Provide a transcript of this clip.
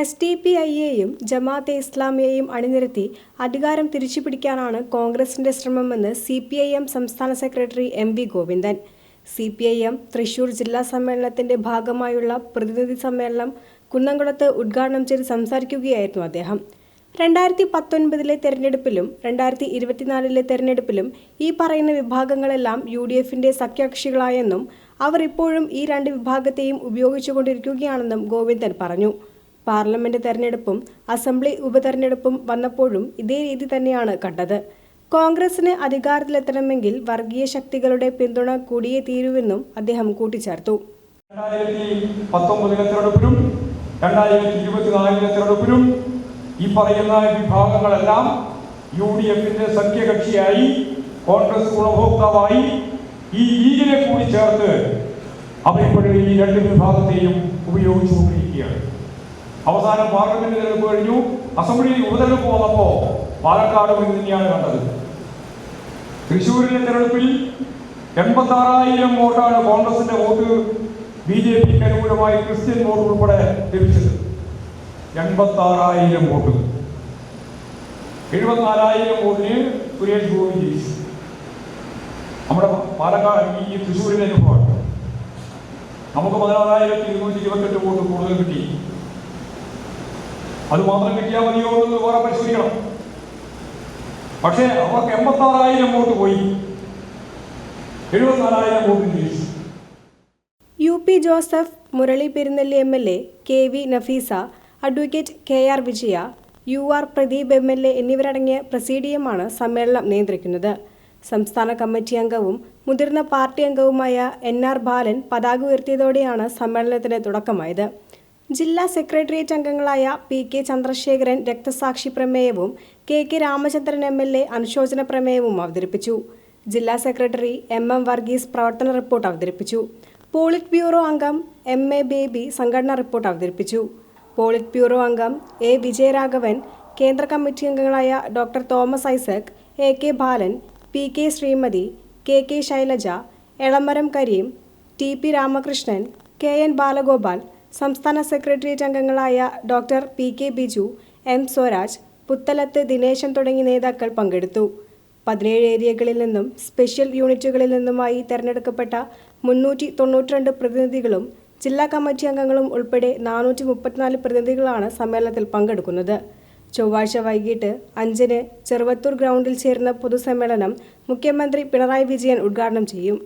S D P ഐയെയും ജമാഅത്തെ ഇസ്ലാമിയെയും അണിനിരത്തി അധികാരം തിരിച്ചുപിടിക്കാനാണ് കോൺഗ്രസിന്റെ ശ്രമമെന്ന് സി പി ഐ എം സംസ്ഥാന secretary M V Govindan. C P I M Thrissur ജില്ലാ സമ്മേളനത്തിന്റെ ഭാഗമായുള്ള പ്രതിനിധി സമ്മേളനം കുന്നംകുളത്ത് ഉദ്ഘാടനം ചെയ്ത് സംസാരിക്കുകയായിരുന്നു അദ്ദേഹം. രണ്ടായിരത്തി പത്തൊൻപതിലെ തെരഞ്ഞെടുപ്പിലും രണ്ടായിരത്തി ഇരുപത്തിനാലിലെ തെരഞ്ഞെടുപ്പിലും ഈ പറയുന്ന വിഭാഗങ്ങളെല്ലാം യു ഡി എഫിന്റെ സഖ്യകക്ഷികളായെന്നും അവർ ഇപ്പോഴും ഈ രണ്ട് വിഭാഗത്തെയും ഉപയോഗിച്ചുകൊണ്ടിരിക്കുകയാണെന്നും ഗോവിന്ദൻ പറഞ്ഞു. പാർലമെന്റ് തെരഞ്ഞെടുപ്പും അസംബ്ലി ഉപതെരഞ്ഞെടുപ്പും വന്നപ്പോഴും ഇതേ രീതി തന്നെയാണ് കണ്ടത്. കോൺഗ്രസിന് അധികാരത്തിലെത്തണമെങ്കിൽ വർഗീയ ശക്തികളുടെ പിന്തുണ കൂടിയേ തീരുവെന്നും അദ്ദേഹം കൂട്ടിച്ചേർത്തു. രണ്ടായിരത്തി പത്തൊമ്പതിലെ തെരഞ്ഞെടുപ്പിലും രണ്ടായിരത്തി ഈ പറയുന്ന വിഭാഗങ്ങളെല്ലാം യു ഡി എഫിന്റെ സഖ്യകക്ഷിയായി കോൺഗ്രസ് ഗുണഭോക്താവായി ഈ ലീഗിനെ കൂടി ചേർത്ത് അവരിപ്പോഴും ഈ രണ്ട് വിഭാഗത്തെയും ഉപയോഗിച്ചുകൊണ്ടിരിക്കുകയാണ്. അവസാനം പാർലമെന്റ് തെരഞ്ഞെടുപ്പ് കഴിഞ്ഞു. അസംബ്ലിയിൽ ഉപതെരഞ്ഞെടുപ്പ് വന്നപ്പോ പാലക്കാട് ഇത് തന്നെയാണ് കണ്ടത്. തൃശ്ശൂരിലെ തെരഞ്ഞെടുപ്പിൽ എൺപത്തി ആറായിരം വോട്ടാണ് കോൺഗ്രസിന്റെ വോട്ട് ബി ജെ പിക്ക് അനുകൂലമായി ക്രിസ്ത്യൻ വോട്ട് ഉൾപ്പെടെ ലഭിച്ചത്. എൺപത്തി ആറായിരം വോട്ട്. എഴുപത്തിനാലായിരം വോട്ടിന് സുരേഷ് ഗോപി ജയിച്ചു. നമ്മുടെ പാലക്കാട് ഈ തൃശ്ശൂരിലെ അനുഭവമാണ് നമുക്ക് പതിനാറായിരത്തി ഇരുന്നൂറ്റി ഇരുപത്തെട്ട് വോട്ട് കൂടുതൽ കിട്ടി. അത് മാത്രം കിട്ടിയാൽ മതിയോ എന്ന് വേറെ പരിശോധിക്കണം. പക്ഷേ അവർക്ക് എൺപത്തി ആറായിരം വോട്ട് പോയി. എഴുപത്തിനാലായിരം വോട്ട് ജയിച്ചു U P Joseph Murali Perunelli M L A K V Nafeesa advocate K R Vijaya U R Pradeep M L A എന്നിവരടങ്ങിയ പ്രസീഡിയമാണ് സമ്മേളനം നിയന്ത്രിക്കുന്നത്. സംസ്ഥാന കമ്മിറ്റി അംഗവും മുതിർന്ന പാർട്ടി അംഗവുമായ എൻ ആർ ബാലൻ പതാക ഉയർത്തിയതോടെയാണ് സമ്മേളനത്തിന് തുടക്കമായത്. ജില്ലാ സെക്രട്ടേറിയറ്റ് അംഗങ്ങളായ പി കെ ചന്ദ്രശേഖരൻ രക്തസാക്ഷി പ്രമേയവും K K Ramachandran M L A അനുശോചന പ്രമേയവും അവതരിപ്പിച്ചു. ജില്ലാ സെക്രട്ടറി എം എം വർഗീസ് പ്രവർത്തന റിപ്പോർട്ട് അവതരിപ്പിച്ചു. പോളിറ്റ് ബ്യൂറോ അംഗം എം എ ബേബി സംഘടനാ റിപ്പോർട്ട് അവതരിപ്പിച്ചു. പോളിറ്റ് ബ്യൂറോ അംഗം എ വിജയരാഘവൻ കേന്ദ്ര കമ്മിറ്റി അംഗങ്ങളായ doctor Thomas Isaac A K Balan P K Sreemathi K K Shailaja Elamaram Kareem T P Ramakrishnan K N Balagopal സംസ്ഥാന secretariat അംഗങ്ങളായ doctor P K Biju M Swaraj Puthalath Dineshan തുടങ്ങിയ നേതാക്കൾ പങ്കെടുത്തു. പതിനേഴ് ഏരിയകളിൽ നിന്നും സ്പെഷ്യൽ യൂണിറ്റുകളിൽ നിന്നുമായി തെരഞ്ഞെടുക്കപ്പെട്ട മുന്നൂറ്റി തൊണ്ണൂറ്റിരണ്ട് പ്രതിനിധികളും ജില്ലാ കമ്മിറ്റി അംഗങ്ങളും ഉൾപ്പെടെ നാനൂറ്റി മുപ്പത്തിനാല് പ്രതിനിധികളാണ് സമ്മേളനത്തിൽ പങ്കെടുക്കുന്നത്. ചൊവ്വാഴ്ച വൈകിട്ട് അഞ്ചിന് ചെറുവത്തൂർ ഗ്രൗണ്ടിൽ ചേരുന്ന പൊതുസമ്മേളനം മുഖ്യമന്ത്രി പിണറായി വിജയൻ ഉദ്ഘാടനം ചെയ്യും.